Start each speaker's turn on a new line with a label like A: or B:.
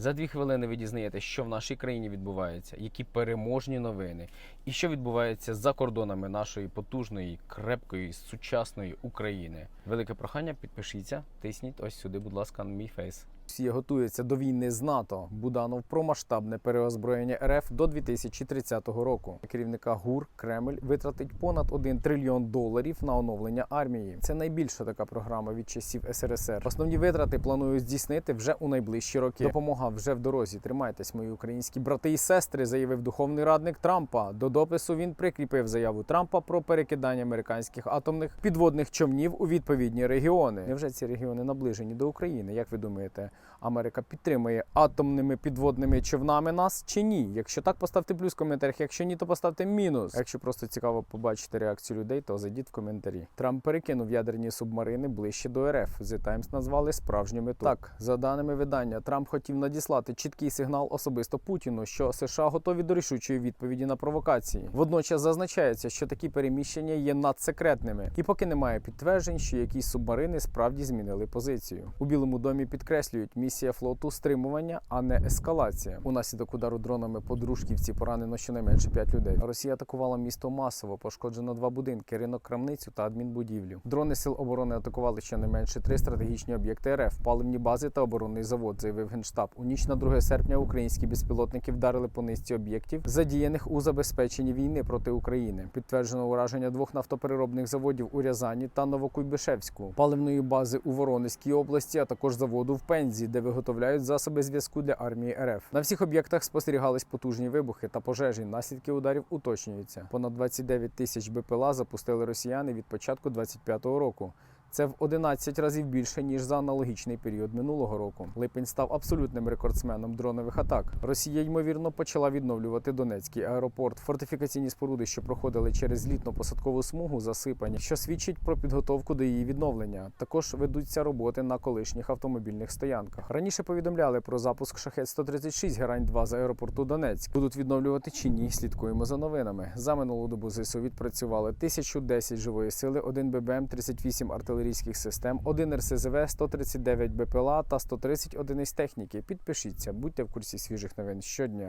A: За дві хвилини ви дізнаєтесь, що в нашій країні відбувається, які переможні новини, і що відбувається за кордонами нашої потужної, крепкої, сучасної України. Велике прохання, підпишіться, тисніть ось сюди, будь ласка, на мій фейс. Росія готується до війни з НАТО. Буданов про масштабне переозброєння РФ до 2030 року. Керівника ГУР Кремль витратить понад 1 трильйон доларів на оновлення армії. Це найбільша така програма від часів СРСР. Основні витрати планують здійснити вже у найближчі роки. Допомога вже в дорозі. Тримайтесь, мої українські брати і сестри, заявив духовний радник Трампа. До допису він прикріпив заяву Трампа про перекидання американських атомних підводних човнів у відповідні регіони. Невже ці регіони наближені до України? Як ви думаєте? Америка підтримує атомними підводними човнами нас чи ні? Якщо так, поставте плюс в коментарях. Якщо ні, то поставте мінус. Якщо просто цікаво побачити реакцію людей, то зайдіть в коментарі. Трамп перекинув ядерні субмарини ближче до РФ. The Times назвали справжню мету. Так, за даними видання, Трамп хотів надіслати чіткий сигнал особисто Путіну, що США готові до рішучої відповіді на провокації. Водночас зазначається, що такі переміщення є надсекретними, і поки немає підтверджень, що якісь субмарини справді змінили позицію. У Білому домі підкреслюють місія флоту стримування, а не ескалація. Унаслідок удару дронами по дружківці поранено щонайменше 5 людей. Росія атакувала місто масово, пошкоджено два будинки, ринок крамницю та адмінбудівлю. Дрони сил оборони атакували щонайменше три стратегічні об'єкти РФ, паливні бази та оборонний завод, заявив генштаб. У ніч на 2 серпня українські безпілотники вдарили по низці об'єктів, задіяних у забезпеченні війни проти України. Підтверджено ураження двох нафтопереробних заводів у Рязані та Новокуйбишевську, паливної бази у Воронезькій області, а також заводу в Пензі, де виготовляють засоби зв'язку для армії РФ. На всіх об'єктах спостерігались потужні вибухи та пожежі. Наслідки ударів уточнюються. Понад 29 тисяч БПЛА запустили росіяни від початку 25-го року. Це в 11 разів більше ніж за аналогічний період минулого року. Липень став абсолютним рекордсменом дронових атак. Росія ймовірно почала відновлювати Донецький аеропорт. Фортифікаційні споруди, що проходили через злітно-посадкову смугу, засипані, що свідчить про підготовку до її відновлення. Також ведуться роботи на колишніх автомобільних стоянках. Раніше повідомляли про запуск шахет 136 герань 2 з аеропорту Донецьк. Будуть відновлювати чи ні? Слідкуємо за новинами. За минулу добу ЗСУ відпрацювали 1010 живої сили, 1 ББМ, 38 артилерійських систем, 1 РСЗВ, 139 БПЛА та 130 одиниць техніки. Підпишіться, будьте в курсі свіжих новин щодня.